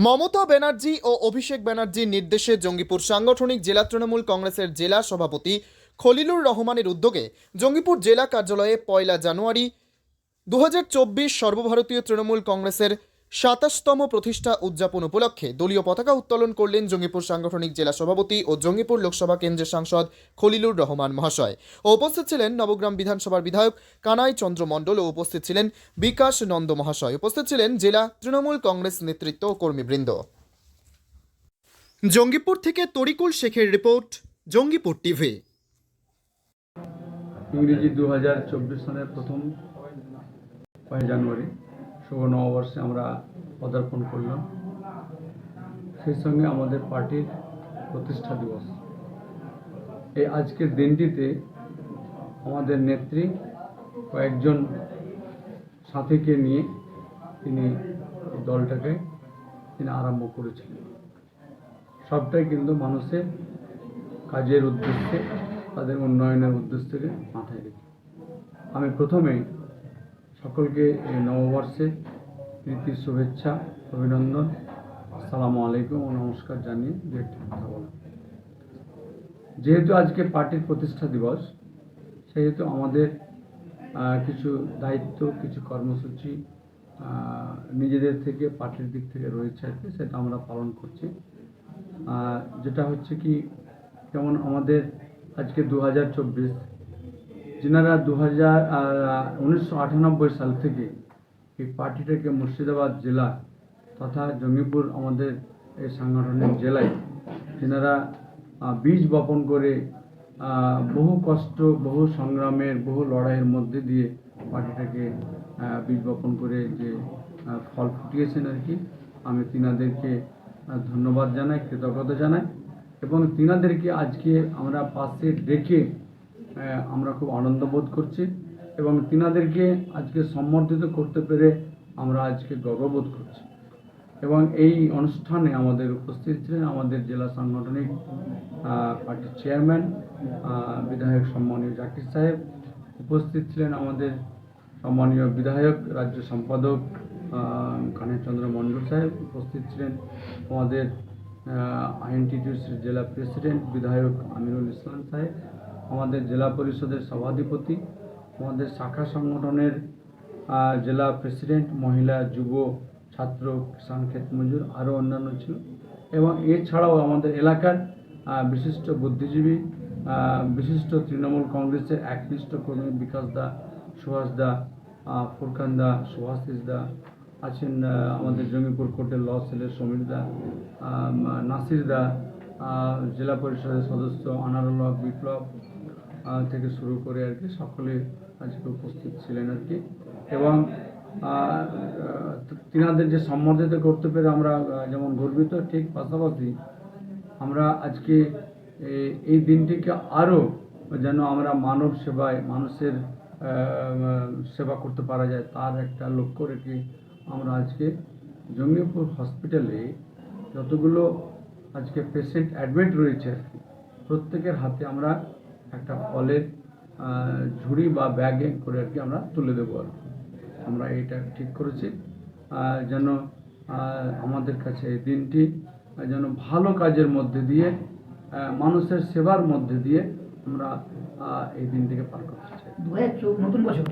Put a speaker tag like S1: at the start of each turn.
S1: মমতা ব্যানার্জি ও অভিষেক ব্যানার্জির নির্দেশে জঙ্গিপুর সাংগঠনিক জেলা তৃণমূল কংগ্রেসের জেলা সভাপতি খলিলুর রহমানের উদ্যোগে জঙ্গিপুর জেলা কার্যালয়ে পয়লা জানুয়ারি দু হাজার চব্বিশ সর্বভারতীয় তৃণমূল কংগ্রেসের সাতাশতম প্রতিষ্ঠা উদযাপন উপলক্ষে দলীয় পতাকা উত্তোলন করলেন জঙ্গিপুর সাংগঠনিক জেলা সভাপতি ও জঙ্গিপুর লোকসভা কেন্দ্রের সাংসদ খলিলুর রহমান মহাশয়। ও উপস্থিত ছিলেন নবগ্রাম বিধানসভার বিধায়ক কানাই চন্দ্র মণ্ডল ও উপস্থিত ছিলেন বিকাশ নন্দ মহাশয়। উপস্থিত ছিলেন জেলা তৃণমূল কংগ্রেস নেতৃত্ব ও কর্মীবৃন্দ। জঙ্গিপুর থেকে তরিকুল শেখের রিপোর্ট, জঙ্গিপুর টিভি।
S2: ইংরেজি দু হাজার চব্বিশ সালের প্রথম জানুয়ারি। শুভ নববর্ষে আমরা পদার্পণ করলাম। সেই সঙ্গে আমাদের পার্টির প্রতিষ্ঠা দিবস। এই আজকের দিনটিতে আমাদের নেত্রী কয়েকজন সাথীকে নিয়ে তিনি দলটাকে তিনি আরম্ভ করেছিলেন সবটাই কিন্তু মানুষের কাজের উদ্দেশ্যে, তাদের উন্নয়নের উদ্দেশ্যে মাথায় রেখে। আমি প্রথমে সকলকে এই নববর্ষে প্রীতির শুভেচ্ছা, অভিনন্দন। আসসালামু আলাইকুম ও নমস্কার জানিয়ে একটি কথা বলা যেহেতু আজকে পার্টির প্রতিষ্ঠা দিবস, সেহেতু আমাদের কিছু দায়িত্ব, কিছু কর্মসূচি নিজেদের থেকে, পার্টির দিক থেকে রয়েছে আর কি, সেটা আমরা পালন করছি। যেটা হচ্ছে কি, যেমন আমাদের আজকে দু হাজার চব্বিশ যেনারা দু হাজার সাল থেকে এই পার্টিটাকে মুর্শিদাবাদ জেলা তথা জঙ্গিপুর আমাদের এই সাংগঠনিক জেলায় যেনারা বীজ বপন করে বহু কষ্ট, বহু সংগ্রামের, বহু লড়াইয়ের মধ্যে দিয়ে পার্টিটাকে বীজ বপন করে যে ফল ফুটিয়েছেন আর কি। আমি তিনাদেরকে ধন্যবাদ জানাই, কৃতজ্ঞতা জানাই এবং তিনাদেরকে আজকে আমরা পাশে ডেকে আমরা খুব আনন্দ বোধ করছি এবং তিনাদেরকে আজকে সম্বর্ধিত করতে পেরে আমরা আজকে গর্ববোধ করছি। এবং এই অনুষ্ঠানে আমাদের উপস্থিত ছিলেন আমাদের জেলা সাংগঠনিক পার্টির চেয়ারম্যান বিধায়ক সম্মানীয় জাকির সাহেব, উপস্থিত ছিলেন আমাদের সম্মানীয় বিধায়ক, রাজ্য সম্পাদক কানেচন্দ্র মণ্ডল সাহেব, উপস্থিত ছিলেন আমাদের আইএনটিটিউসির জেলা প্রেসিডেন্ট, বিধায়ক আমিরুল ইসলাম সাহেব আমাদের জেলা পরিষদের সভাধিপতি, আমাদের শাখা সংগঠনের জেলা প্রেসিডেন্ট, মহিলা, যুব, ছাত্র, কিষাণ ক্ষেত মজুর আরও অন্যান্য ছিল। এবং এছাড়াও আমাদের এলাকার বিশিষ্ট বুদ্ধিজীবী বিশিষ্ট তৃণমূল কংগ্রেসের একনিষ্ঠ কর্মী বিকাশ দা, সুভাষ দা ফুরকান দা, সুভাষিস দা আছেন আমাদের জঙ্গিপুর কোর্টের ল সেলের সমীর দা নাসির দা জেলা পরিষদের সদস্য আনারুল বিপ্লব থেকে শুরু করে আর কি সকলে আজকে উপস্থিত ছিলেন আর কি। এবং তিনাদের যে সম্বর্ধিত করতে পেরে আমরা যেমন গর্বিত, ঠিক পাশাপাশি আমরা আজকে এই দিনটিকে আরও যেন আমরা মানব সেবায়, মানুষের সেবা করতে পারা যায়, তার একটা লক্ষ্য রেখে আমরা আজকে জঙ্গিপুর হসপিটালে যতগুলো আজকে পেশেন্ট অ্যাডমিট রয়েছে আর কি। প্রত্যেকের হাতে আমরা একটা ফলের ঝুড়ি বা ব্যাগে করে আর কি আমরা তুলে দেবো আর আমরা এটা ঠিক করেছি। যেন আমাদের কাছে এই দিনটি যেন ভালো কাজের মধ্যে দিয়ে মানুষের সেবার মধ্যে দিয়ে আমরা এই দিনটিকে পার করতে চাই।
S3: নতুন বছর।